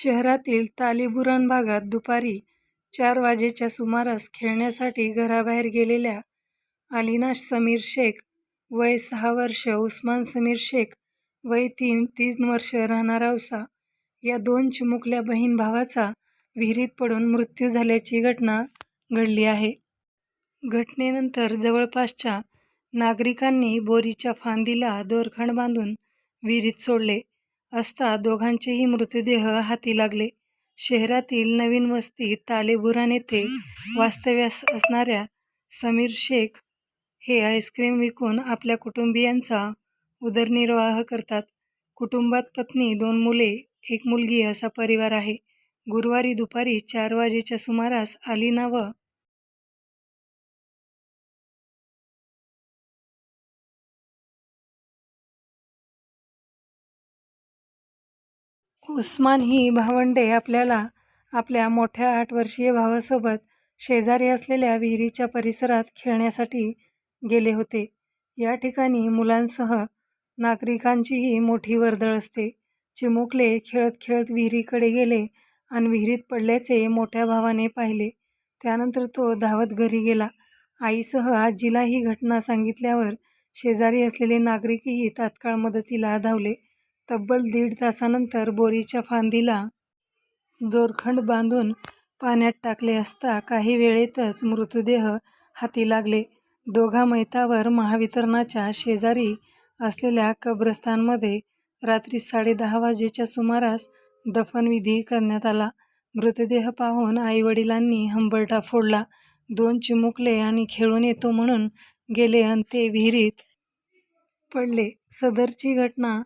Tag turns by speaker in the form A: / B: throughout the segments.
A: शहरातील तालिबुरान भागात दुपारी चार वाजेच्या सुमारास खेळण्यासाठी घराबाहेर गेलेल्या अलिना समीर शेख वय सहा वर्ष उस्मान समीर शेख वय तीन तीन वर्ष राहणारा औसा या दोन चिमुकल्या बहीण भावाचा विहिरीत पडून मृत्यू झाल्याची घटना घडली आहे. घटनेनंतर जवळपासच्या नागरिकांनी बोरीच्या फांदीला दोरखंड बांधून विहिरीत सोडले असता दोघांचेही मृतदेह हाती लागले. शहरातील नवीन वस्ती तालेबुरान येथे वास्तव्यास असणाऱ्या समीर शेख हे आईस्क्रीम विकून आपल्या कुटुंबियांचा उदरनिर्वाह करतात. कुटुंबात पत्नी, दोन मुले, एक मुलगी असा परिवार आहे. गुरुवारी दुपारी चार वाजेच्या सुमारास अलिना व उस्मान ही भावंडे आपल्याला आपल्या मोठ्या आठ वर्षीय भावासोबत शेजारी असलेल्या विहिरीच्या परिसरात खेळण्यासाठी गेले होते. या ठिकाणी मुलांसह नागरिकांचीही मोठी वर्दळ असते. चिमुकले खेळत खेळत विहिरीकडे गेले आणि विहिरीत पडल्याचे मोठ्या भावाने पाहिले. त्यानंतर तो धावत घरी गेला. आईसह आजीला ही घटना सांगितल्यावर शेजारी असलेले नागरिकही तात्काळ मदतीला धावले. तब्बल दीड तासानंतर बोरीच्या फांदीला दोरखंड बांधून पाण्यात टाकले असता काही वेळेतच मृतदेह हाती लागले. दोघा मैतावर महावितरणाच्या शेजारी असलेल्या कब्रस्तानमध्ये रात्री साडेदहा वाजेच्या सुमारास दफनविधी करण्यात आला. मृतदेह पाहून आईवडिलांनी हंबरडा फोडला. दोन चिमुकले आणि खेळून येतो म्हणून गेले अन ते विहिरीत पडले. सदरची घटना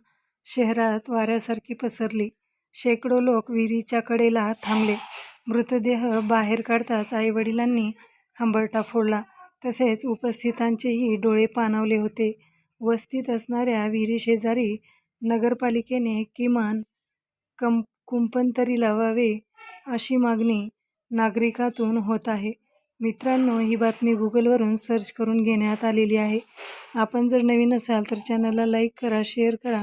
A: शहरात वाऱ्यासारखी पसरली. शेकडो लोक विहिरीच्या कडेला थांबले. मृतदेह बाहेर काढताच आईवडिलांनी हंबरटा फोडला. तसेच उपस्थितांचेही डोळे पाणावले होते. वस्तीत असणाऱ्या विहिरीशेजारी नगरपालिकेने किमान कुंपण तरी लावावे अशी मागणी नागरिकातून होत आहे. मित्रांनो ही बातमी गुगलवरून सर्च करून घेण्यात आलेली आहे. आपण जर नवीन असाल तर चॅनलला लाईक करा शेअर करा